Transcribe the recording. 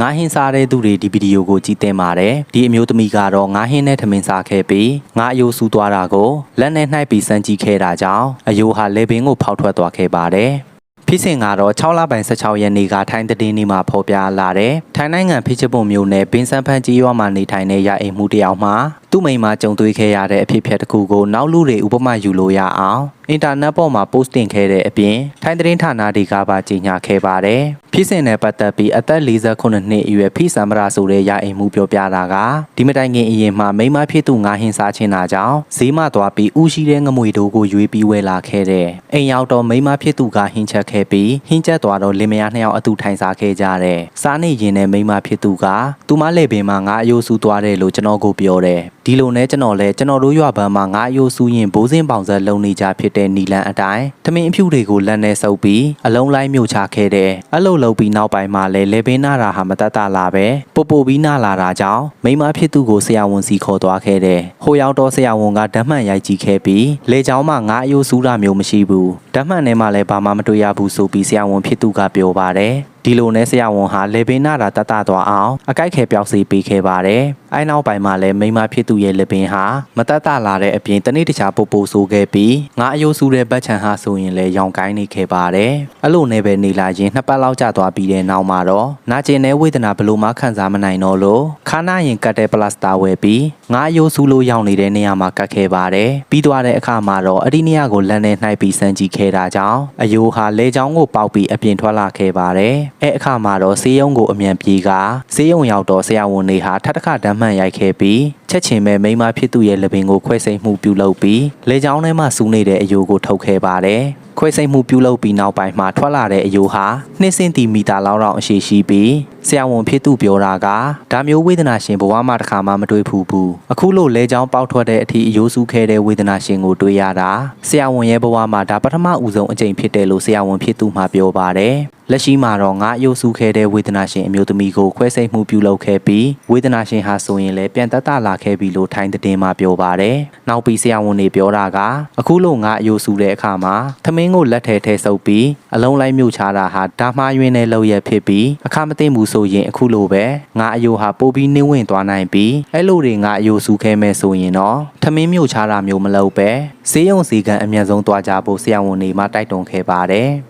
ငါးဟင်းစားတဲ့သူတွေဒီဗီဒီယိုကိုကြည့်တင်ပါတယ်ဒီအမျိုးသမီးကတော့ငါးဟင်းနဲ့ထမင်းစားခဲ့ပြီးငါအယိုးဆူသွားတာကိုလက်နဲ့နှိုက်ပြီးစမ်းကြည့်ခဲ့တာကြောင့်အယိုးဟာလေပင်ကိုဖောက်ထွက်သွားခဲ့ပါတယ်ဖြစ်စဉ်ကတော့6လပိုင်း16ရက်နေ့ကထိုင်းတည်င်းနေ့မှာဖော်ပြလာတဲ့ထိုင်းနိုင်ငံဖိချပွန်မြို့နယ်ပင်းစန်းဖန်းကြီးရွာမှာနေထိုင်တဲ့ရအိမ်မှုတစ်ယောက်မှာ သူ့မိန်းမကြုံတွေ့ခဲ့ရတဲ့အဖြစ်အပျက်တစ်ခုကိုနောက်လူတွေဥပမာယူလို့ရအောင်အင်တာနက်ပေါ်မှာ post တင်ခဲ့တဲ့အပြင်ထိုင်းသတင်းဌာနတွေကပါကြေညာခဲ့ပါတယ်ဖြစ်စဉ်နဲ့ပတ်သက်ပြီးအသက်48နှစ်အရွယ်ဖိစံမရာဆိုတဲ့ရအိမ်မှုပြောပြတာကဒီမတိုင်ခင်အရင်မှမိန်းမဖြစ်သူငါဟင်းစားခြင်းတာကြောင့်ဈေးမသွားပြီးဥရှိတဲ့ငမွေတို့ကိုရွေးပြီးဝယ်လာခဲ့တဲ့အိမ်ရောက်တော့မိန်းမဖြစ်သူကဟင်းချက်ခဲ့ပြီးဟင်းချက်သွားတော့လင်မယားနှစ်ယောက်အတူထိုင်စားခဲ့ကြတယ်စားနေရင်နဲ့မိန်းမဖြစ်သူကသူမလေပင်မှာငါအယိုးဆူသွားတယ်လို့ကျွန်တော်ကိုပြောတယ်ဒီလိုနဲ့ကျွန်တော်လဲကျွန်တော်တို့ရွာဘန်းမှာငါအယိုးဆူရင်ဘိုးစင်းပေါင်ဆက်လုံနေကြဖြစ်တဲ့နီလန်အတိုင်းထမင်းအဖြူတွေကိုလက်နဲ့စုပ်ပြီးအလုံးလိုက်မြုပ်ချခဲ့တယ်အဲ့လိုလုပ်ပြီးနောက်ပိုင်းမှာလဲလေပင်နာတာဟာမတတ်တာလာပဲပို့ပို့ပြီးနာလာတာကြောင့်မိန်းမဖြစ်သူကိုဆရာဝန်စီခေါ်သွားခဲ့တယ်ဟိုရောက်တော့ဆရာဝန်ကဓာတ်မှန်ရိုက်ကြည့်ခဲ့ပြီးလေချောင်းမှာငါအယိုးဆူတာမျိုးမရှိဘူးဓာတ်မှန်ထဲမှာလည်းဘာမှမတွေ့ရဘူးဆိုပြီးဆရာဝန်ဖြစ်သူကပြောပါတယ် ဒီလိုနဲ့ဆရာဝန်ဟာလေပင်နာတာတတ်တာသွားအောင်အကြိုက်ခဲပြောက်စီပေးခဲ့ပါတယ်။အဲနောက်ပိုင်းမှာလည်းမိန်းမဖြစ်သူရဲ့လေပင်ဟာမတတ်တာလာတဲ့အပြင်တနေ့တခြားပို့ပို့ဆိုခဲ့ပြီးငါအယိုးဆူတဲ့ဘတ်ချန်ဟာဆိုရင်လည်းရောင်ကိုင်းနေခဲ့ပါတယ်။အဲ့လိုနဲ့ပဲနေလာရင်နှစ်ပတ်လောက်ကြာသွားပြီးတဲ့နောက်မှာတော့နာကျင်တဲ့ဝေဒနာဘလို့မှခံစားမနိုင်တော့လို့ခါနာရင်ကတ်တဲ့ပလတ်စတာဝယ်ပြီးငါအယိုးဆူလို့ရောက်နေတဲ့နေရာမှာကတ်ခဲ့ပါတယ်။ပြီးသွားတဲ့အခါမှာတော့အဲ့ဒီနေရာကိုလမ်းနဲ့နှိုက်ပြီးစမ်းကြည့်ခဲ့တာကြောင့်အယိုးဟာလေချောင်းကိုပေါက်ပြီးအပြင်ထွက်လာခဲ့ပါတယ်။အဲအခါမှာတော့ဆေးရုံကိုအမြန်ပြေးကဆေးရုံရောက်တော့ဆရာဝန်တွေဟာထပ်တစ်ခါဓာတ်မှန်ရိုက်ခဲ့ပြီးချက်ချင်းပဲမိန်းမဖြစ်သူရဲ့လက်ပင်ကိုခွဲစိတ်မှုပြုလုပ်ပြီးလေချောင်းထဲမှာစူးနေတဲ့အယိုးကိုထုတ်ခဲ့ပါတယ်ခွဲစိတ်မှုပြုလုပ်ပြီးနောက်ပိုင်းမှာထွက်လာတဲ့အယိုးဟာ2စင်တီမီတာလောက်တော့အရှိရှိပြီးဆရာဝန်ဖြစ်သူပြောတာကဒါမျိုးဝေဒနာရှင်ဘဝမှာတစ်ခါမှမတွေ့ဘူးဘူးအခုလို့လဲချောင်းပေါက်ထွက်တဲ့အထိအယိုးစုခဲတဲ့ဝေဒနာရှင်ကိုတွေ့ရတာဆရာဝန်ရဲ့ဘဝမှာဒါပထမဦးဆုံးအကြိမ်ဖြစ်တယ်လို့ဆရာဝန်ဖြစ်သူမှပြောပါတယ် လက်ရှိမှာတော့ငါအယိုးစုခဲတဲ့ဝေဒနာရှင်အမျိုးသမီးကိုခွဲစိတ်မှုပြုလုပ်ခဲ့ပြီးဝေဒနာရှင်ဟာဆိုရင်လည်းပြန်တက်တာလာခဲ့ပြီလို့ထိုင်းသတင်းမှာပြောပါတယ်။နောက်ပြီးဆရာဝန်တွေပြောတာကအခုလို့ငါအယိုးစုတဲ့အခါမှာသမင်းကိုလက်ထဲထဲဆုပ်ပြီးအလုံးလိုက်မြုပ်ချတာဟာဒါမှားယွင်းတဲ့လောက်ရဖြစ်ပြီးအခမသိမှုဆိုရင်အခုလိုပဲငါအယိုးဟာပိုပြီးနှင်းဝင်သွားနိုင်ပြီးအဲ့လိုတွေငါအယိုးစုခဲမဲ့ဆိုရင်တော့သမင်းမြုပ်ချတာမျိုးမလုပ်ပဲဈေးရုံဈေးကန်အမြန်ဆုံးသွားကြဖို့ဆရာဝန်တွေမှတိုက်တွန်းခဲ့ပါတယ်။